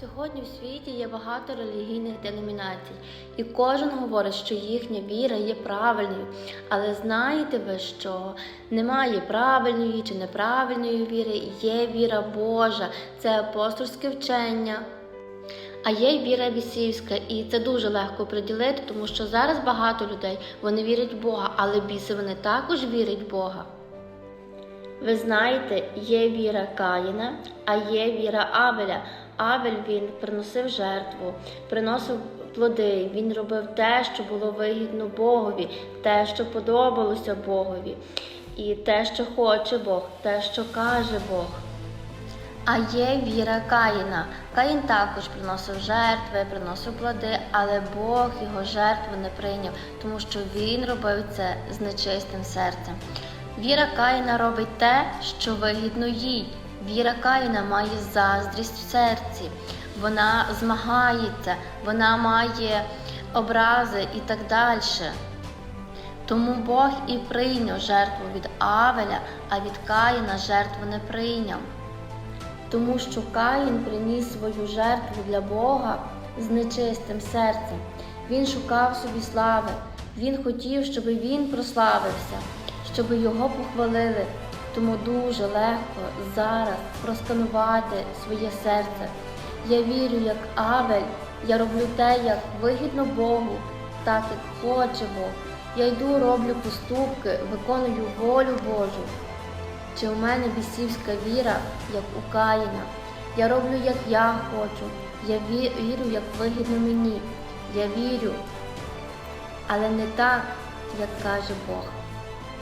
Сьогодні в світі є багато релігійних деномінацій, і кожен говорить, що їхня віра є правильною. Але знаєте ви, що немає правильної чи неправильної віри, є віра Божа, це апостольське вчення. А є віра бісівська, і це дуже легко приділити, тому що зараз багато людей вони вірять в Бога, але біси вони також вірять в Бога. Ви знаєте, є віра Каїна, а є віра Авеля. Авель він приносив жертву, приносив плоди, він робив те, що було вигідно Богові, те, що подобалося Богові, і те, що хоче Бог, те, що каже Бог. А є віра Каїна. Каїн також приносив жертви, приносив плоди, але Бог його жертву не прийняв, тому що він робив це з нечистим серцем. Віра Каїна робить те, що вигідно їй. Віра Каїна має заздрість в серці, вона змагається, вона має образи і так далі. Тому Бог і прийняв жертву від Авеля, а від Каїна жертву не прийняв. Тому що Каїн приніс свою жертву для Бога з нечистим серцем. Він шукав собі слави, він хотів, щоб він прославився, щоб його похвалили. Тому дуже легко зараз просканувати своє серце. Я вірю, як Авель, я роблю те, як вигідно Богу, так як хоче Бог. Я йду, роблю поступки, виконую волю Божу. Чи у мене бісівська віра, як у Каїна? Я роблю, як я хочу, я вірю, як вигідно мені. Я вірю, але не так, як каже Бог.